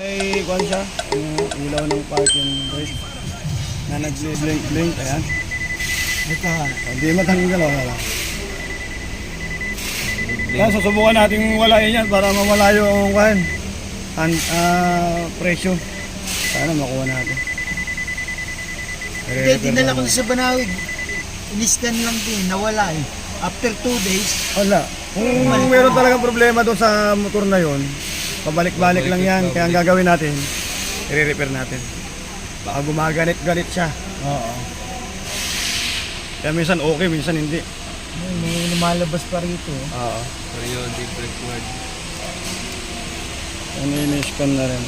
Ay, kwan siya, yung ilaw ng parking brake na nag-blink-blink, ayan. Ito ha. Hindi matanggal, wala. Kaya susubukan natin walain yan para mawala yung kwan, an, ah, presyo. Sana makuha natin. Hindi, dinala ko sa Banawig. In-scan lang din, nawala eh. After two days, Wala. Kung meron talagang problema doon sa motor na yon, pabalik-balik lang yan. Kaya ang gagawin natin, i-repair natin. Baka gumaganit-ganit siya. oo. Kaya minsan okay, minsan hindi. May, may lumalabas pa rito. Oo. Periodic record. Ano in-scan na rin.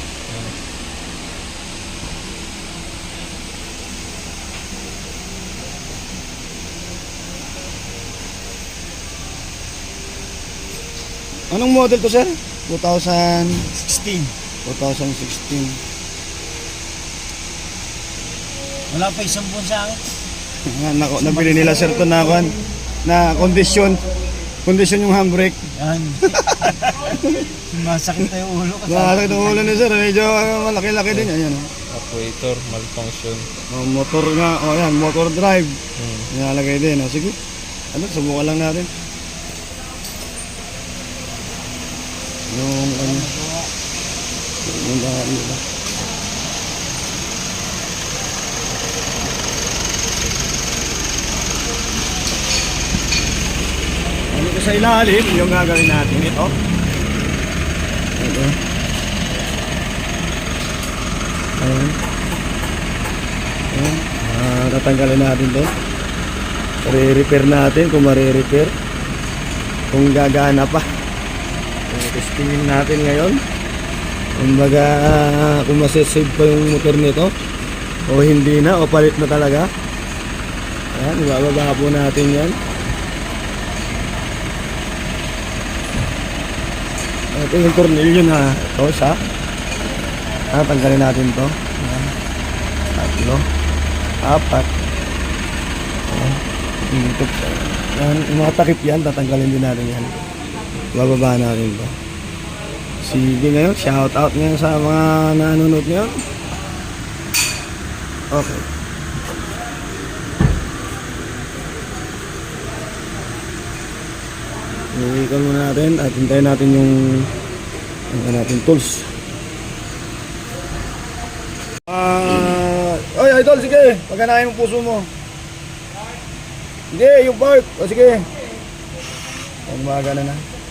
Anong model to sir? 2000, 16. 2016. Wala pa isang buwan sa akin. Nako, nabili nila sir to na kwan na condition. Condition yung handbrake. Yan. Masakit na yung ulo ko. Nakakit ang ulo ni sir, medyo ah, malaki-laki din yan. yan oh. Actuator, malfunction. Oh, motor nga, oh yan, motor drive. Hmm. Nilalagay din, oh. sige. Ano, subukan lang natin. Yung ano, yung daan nila. Ano ko sa ilalim, yung gagawin natin ito. Ito. Ayan. Ayan. Ah, tatanggalin natin to. Re-repair natin kung mare-repair. Kung gagana pa. Testingin natin ngayon. Kumbaga, ah, kung masisave pa yung motor nito. O hindi na, o palit na talaga. Ayan, ibababa po natin yan. Ito yung tornilyo na ito, isa. Ah, tanggalin natin to. Ayan. Tatlo. Apat. Ayan. Dito. Yan, yung yan, tatanggalin din natin yan. Bababa natin to. Sige ngayon, shout out ngayon sa mga nanonood ngayon. Okay. Iikan muna natin at hintayin natin yung ano natin tools. Ah, oy idol, sige. Paganahin mo puso mo. Sige, yung part. O sige. Umaga na na.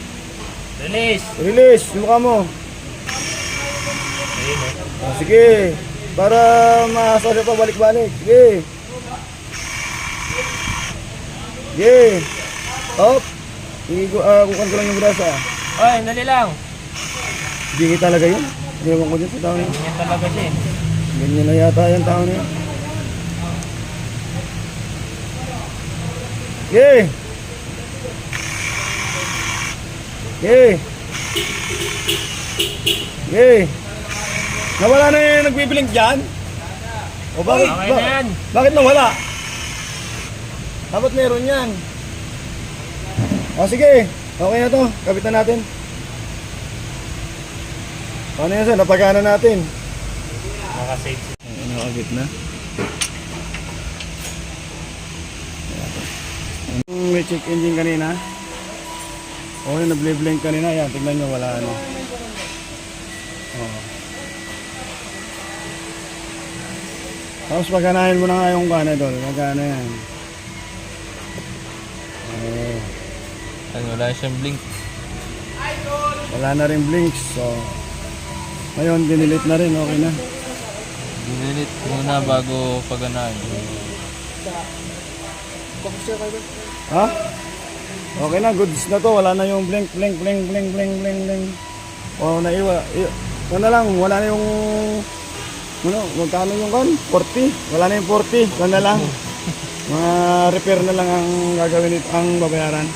Release! Release, yung mukha mo. O, sige. Para maasasya pa balik-balik. Sige. Sige. Up. Igo, ah, kukan ko lang yung grasa. Oy, dali lang. Hindi talaga yun. Ewan ko dyan sa tao na yun. Yan talaga siya eh. Ganyan na yata yung tao na yun. Sige. Sige. Sige. Nawala na yung nagbiblink dyan? O bakit? Okay na yan. Bakit nawala? Dapat meron yan. O sige. Okay na to. Kapitan natin. Ano yan sir? Napagana natin. Nakasave. Ano nakagit na? Yung may check engine kanina. O yung nabli-blink kanina. Yan, tignan nyo wala ano. Oh. Tapos paganahin mo na nga yung gana doon. Magana yan. Oh, Ay, wala siyang blink. wala na rin blinks. So, ngayon, dinilit na rin. Okay na. Dinilit muna bago paganahin. Ha? Okay na, goods na to. Wala na yung blink, blink, blink, blink, blink, blink, blink. O, naiwa. I- Ano na lang, wala na yung... Ano, magkano yung kan? 40. Wala na yung 40. Ano na lang. Mga repair na lang ang gagawin ito, ang babayaran.